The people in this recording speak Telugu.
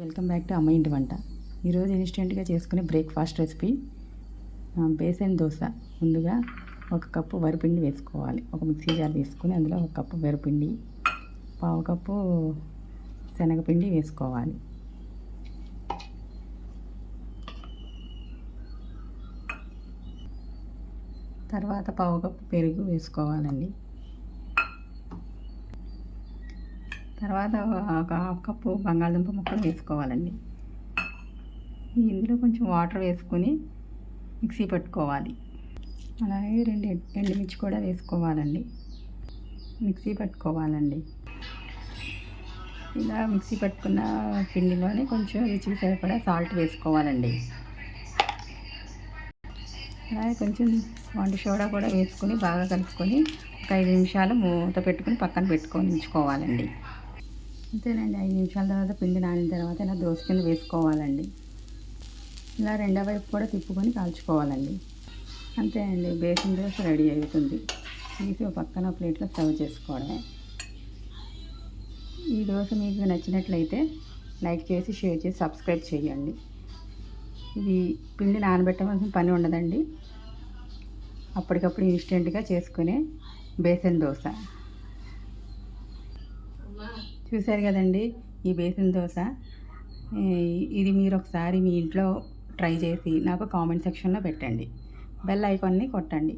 వెల్కమ్ బ్యాక్ టు అమ్మ ఇంటి వంట. ఈరోజు ఇన్స్టెంట్గా చేసుకునే బ్రేక్ఫాస్ట్ రెసిపీ బేసన్ దోశ. ముందుగా ఒక కప్పు వరిపిండి వేసుకోవాలి. ఒక మిక్సీ జార్ తీసుకుని అందులో ఒక కప్పు వరిపిండి పావు కప్పు శనగపిండి వేసుకోవాలి. తర్వాత పావు కప్పు పెరుగు వేసుకోవాలండి. తర్వాత ఒక హాఫ్ కప్పు బంగాళదుంప ముక్కలు వేసుకోవాలండి. ఇందులో కొంచెం వాటర్ వేసుకొని మిక్సీ పట్టుకోవాలి. అలాగే రెండు ఎండుమిర్చి కూడా వేసుకోవాలండి. మిక్సీ పట్టుకోవాలండి. ఇలా మిక్సీ పట్టుకున్న పిండిలోనే కొంచెం రుచికి సరిపడా సాల్ట్ వేసుకోవాలండి. అలాగే కొంచెం వంట సోడా కూడా వేసుకొని బాగా కలుపుకొని ఒక ఐదు నిమిషాలు మూత పెట్టుకొని పక్కన పెట్టుకొని ఉంచుకోవాలండి. అంతేనండి ఐదు నిమిషాల తర్వాత పిండి నానిన తర్వాత ఇలా దోశ కింద వేసుకోవాలండి. ఇలా రెండో వైపు కూడా తిప్పుకొని కాల్చుకోవాలండి. అంతే అండి బేసిన్ దోశ రెడీ అవుతుంది. తీసి పక్కన ప్లేట్లో సర్వ్ చేసుకోవడమే. ఈ దోశ మీకు నచ్చినట్లయితే లైక్ చేసి షేర్ చేసి సబ్స్క్రైబ్ చేయండి. ఇది పిండి నానబెట్టవలసిన పని ఉండదండి. అప్పటికప్పుడు ఇన్స్టెంట్గా చేసుకునే బేసన్ దోశ. చూశారు కదండి ఈ బేసిన్ దోశ. ఇది మీరు ఒకసారి మీ ఇంట్లో ట్రై చేసి నాకు కామెంట్ సెక్షన్లో పెట్టండి. బెల్ ఐకాన్ని కొట్టండి.